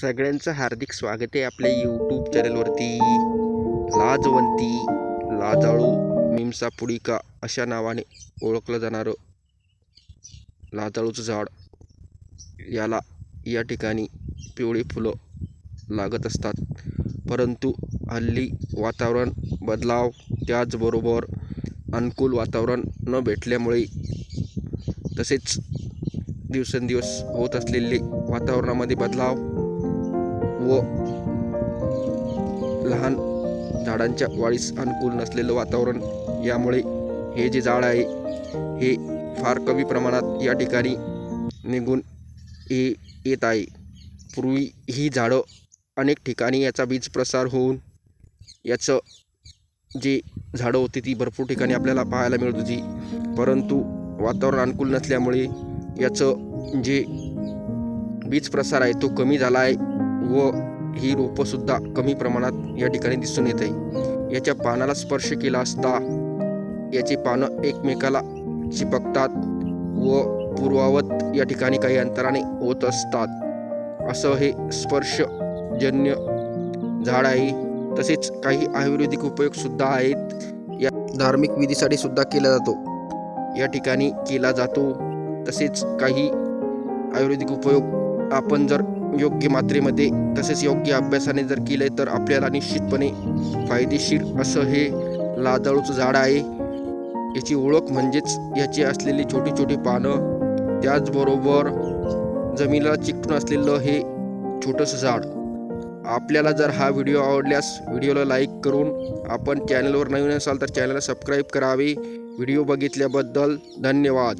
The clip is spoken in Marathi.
सगळ्यांचं हार्दिक स्वागत आहे आपल्या यूट्यूब चॅनलवरती लाजवंती लाजाळू मिमसा पुडिका अशा नावाने ओळखलं जाणारं लाजाळूचं झाड. याला या ठिकाणी पिवळी फुलं लागत असतात. परंतु हल्ली वातावरण बदलाव त्याचबरोबर अनुकूल वातावरण न भेटल्यामुळे तसेच दिवसेंदिवस होत असलेले वातावरणामध्ये बदलाव व लहान झाडांच्या वाढीस अनुकूल नसलेलं वातावरण यामुळे हे जे झाड आहे हे फार कमी प्रमाणात या ठिकाणी निघून हे येत आहे. पूर्वी ही झाडं अनेक ठिकाणी याचा बीज प्रसार होऊन याचं जे झाडं होती ती भरपूर ठिकाणी आपल्याला पाहायला मिळत होती. परंतु वातावरण अनुकूल नसल्यामुळे याचं जे बीज प्रसार आहे तो कमी झाला आहे. व ही रोपंसुद्धा कमी प्रमाणात या ठिकाणी दिसून येत आहे. याच्या पानाला स्पर्श केला असता याची पानं एकमेकाला चिपकतात व पूर्वावत या ठिकाणी काही अंतराने होत असतात. असं हे स्पर्शजन्य झाड आहे. तसेच काही आयुर्वेदिक उपयोगसुद्धा आहेत. या धार्मिक विधीसाठी सुद्धा केला जातो. या ठिकाणी केला जातो. तसेच काही आयुर्वेदिक उपयोग आपण जर योग्य मात्रेमध्ये तसेच योग्य अभ्यासाने जर केले तर आपल्याला निश्चितपणे फायदेशीर असं हे लाजाळूचं झाड आहे. याची ओळख म्हणजेच याची असलेली छोटी छोटी पानं त्याचबरोबर जमिनीला चिकटून असलेलं हे छोटंसं झाड. आपल्याला जर हा व्हिडिओ आवडल्यास व्हिडिओला लाईक करून आपण चॅनलवर नवीन असाल तर चॅनलला सबस्क्राईब करावे. व्हिडिओ बघितल्याबद्दल धन्यवाद.